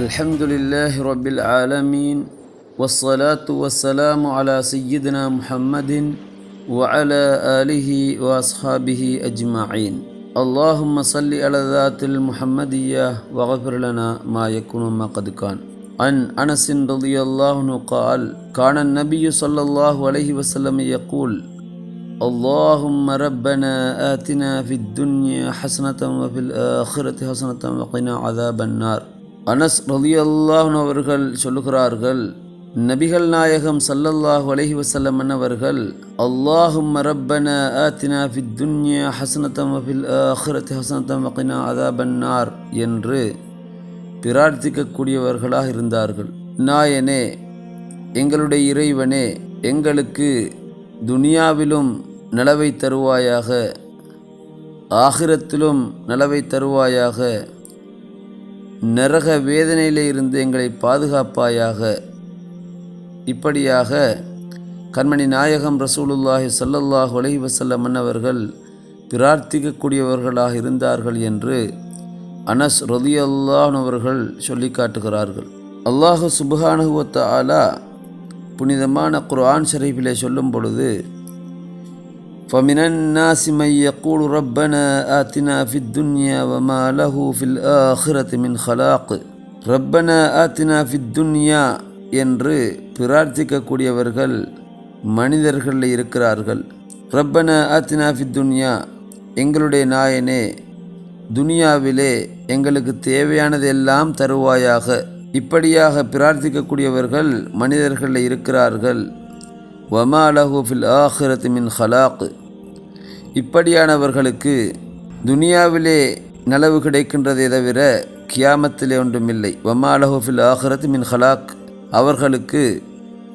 الحمد لله رب العالمين والصلاة والسلام على سيدنا محمد وعلى آله وأصحابه أجمعين. اللهم صل على ذات المحمدية وغفر لنا ما يكون ما قد كان. عن أنس رضي الله عنه قال كان النبي صلى الله عليه وسلم يقول اللهم ربنا آتنا في الدنيا حسنة وفي الآخرة حسنة وقنا عذاب النار. அனஸ் ரலியல்லாஹ் அவர்கள் சொல்லுகிறார்கள் நபிகள் நாயகம் சல்லல்லாஹு அலஹி வஸல்லம் அவர்கள் அல்லாஹும் ரப்பன ஆத்தினா ஃபி துன்யா ஹசனத்தம் அபில் அஹ்ரத் ஹசனத்தம் வகினா அதாபன்னார் என்று பிரார்த்திக்கக்கூடியவர்களாக இருந்தார்கள். நாயனே எங்களுடைய இறைவனே எங்களுக்கு துனியாவிலும் நலவை தருவாயாக ஆகிரத்திலும் நலவை தருவாயாக நரக வேதனையிலிருந்து எங்களை பாதுகாப்பாயாக. இப்படியாக கண்மணி நாயகம் ரசூலுல்லாஹி சல்லல்லாஹ் அலைஹி வஸல்லம் அவர்கள் பிரார்த்திக்கக்கூடியவர்களாக இருந்தார்கள் என்று அனஸ் ரலியல்லாஹ் அவர்கள் சொல்லி காட்டுகிறார்கள். அல்லாஹு சுபஹானுவத்த ஆலா புனிதமான குர்ஆன் ஷரீஃபிலே சொல்லும் பொழுது فمن الناس من يقول ربنا آتنا في الدنيا وما له في الآخرة من خلاق ربنا آتنا في الدنيا என்று பிரார்த்திக்கக்கூடியவர்கள் மனிதர்களில் இருக்கிறார்கள் ரப்பன ஆத்தினா ஃபி துன்யா எங்களுடைய நாயனே துனியாவிலே எங்களுக்கு தேவையானதெல்லாம் தருவாயாக இப்படியாக பிரார்த்திக்கக்கூடியவர்கள் மனிதர்களில் இருக்கிறார்கள் வமா லஹு ஃபில் ஆஹிரத் மின் ஹலாக் இப்படியானவர்களுக்கு துனியாவிலே நலவு கிடைக்கின்றதை தவிர கியாமத்திலே ஒன்றுமில்லை. வமா லஹு ஆஹிரத் மின் ஹலாக். அவர்களுக்கு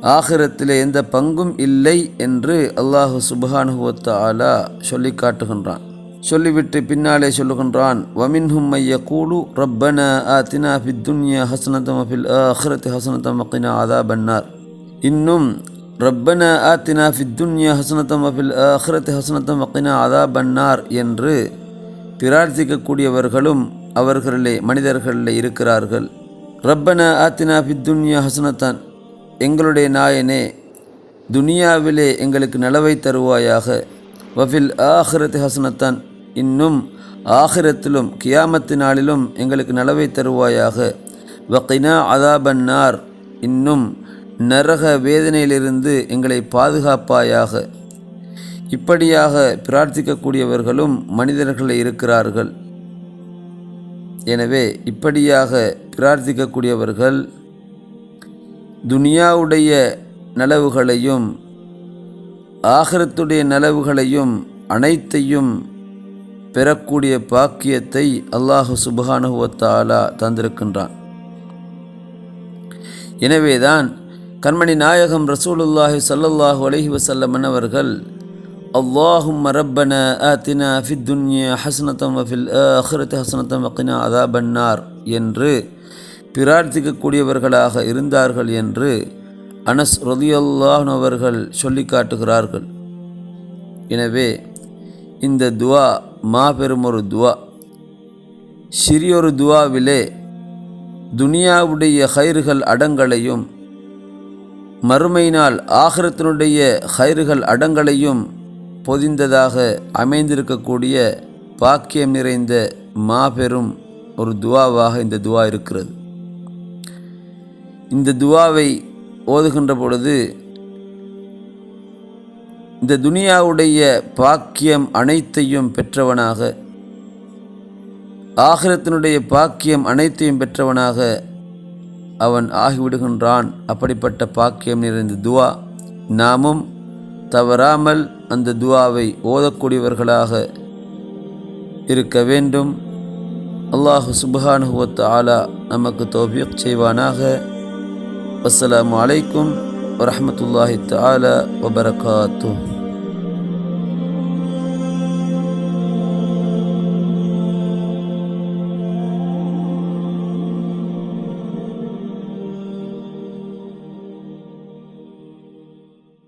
ஆகிரத்திலே எந்த பங்கும் இல்லை என்று அல்லாஹு சுபஹானுவத்த ஆலா சொல்லி காட்டுகின்றான். சொல்லிவிட்டு பின்னாலே சொல்லுகின்றான் வமின் ஹும்மைய கூடு ரப்பன ஆத்தினா ஃபித் துன்யா ஹசனத்தம் ஃபில் ஆஹிரத் ஹசனத்தம் வக்கினா அதா பன்னார் இன்னும் ரப்பன ஆத்தினா ஃபித் துன்யா ஹசனத்தம் வஃபில் ஆஹிரத் ஹசனத்தம் வக்கினா அதா பன்னார் என்று பிரார்த்திக்கக்கூடியவர்களும் அவர்களிலே மனிதர்களிலே இருக்கிறார்கள். ரப்பன ஆத்தினா ஃபித் துன்யா ஹசனத்தான். எங்களுடைய நாயனே துனியாவிலே எங்களுக்கு நலவை தருவாயாக. வஃபில் ஆஹிரத் ஹசனத்தான். இன்னும் ஆகிரத்திலும் கியாமத்து நாளிலும் எங்களுக்கு நலவை தருவாயாக. வக்கினா அதாபன்னார். இன்னும் நரக வேதனையிலிருந்து எங்களை பாதுகாப்பாயாக. இப்படியாக பிரார்த்திக்கக்கூடியவர்களும் மனிதர்கள் இருக்கிறார்கள். எனவே இப்படியாக பிரார்த்திக்கக்கூடியவர்கள் துனியாவுடைய நலவுகளையும் ஆகரத்துடைய நலவுகளையும் அனைத்தையும் பெறக்கூடிய பாக்கியத்தை அல்லாஹு சுபஹானுவத்தாலா தந்திருக்கின்றான். எனவேதான் கண்மணி நாயகம் ரசூலுல்லாஹி சல்லல்லாஹு அலஹி வசல்லமன் அவர்கள் அல்லாஹும் ரப்பன ஆத்தினா ஃபித் துன்யா ஹசனத்தம் வஃபில் அஹ்ரத் ஹசனத்தம் வக்கினா அதாபன்னார் என்று பிரார்த்திக்கக்கூடியவர்களாக இருந்தார்கள் என்று அனஸ் ரதியுல்லாஹ் அவர்கள் சொல்லி காட்டுகிறார்கள். எனவே இந்த துவா மாபெரும் ஒரு துவா. சிறியொரு துவாவிலே துனியாவுடைய ஹைறுகள் அடங்களையும் மறுமையினால் ஆகிரத்தினுடைய ஹைறுகள் அடங்களையும் பொதிந்ததாக அமைந்திருக்கக்கூடிய பாக்கியம் நிறைந்த மாபெரும் ஒரு துவாவாக இந்த துவா இருக்கிறது. இந்த துவாவை ஓதுகின்ற பொழுது இந்த துனியாவுடைய பாக்கியம் அனைத்தையும் பெற்றவனாக ஆகிரத்தினுடைய பாக்கியம் அனைத்தையும் பெற்றவனாக அவன் ஆகிவிடுகின்றான். அப்படிப்பட்ட பாக்கியம் நிறைந்த துவா. நாமும் தவறாமல் அந்த துவாவை ஓதக்கூடியவர்களாக இருக்க வேண்டும். அல்லாஹு சுபஹானுவத் ஆலா நமக்கு தோபியக் செய்வானாக. அஸ்லாம் வலைக்கும் வரஹமத்துல்லாஹி ஆலா வபரகாத்தூ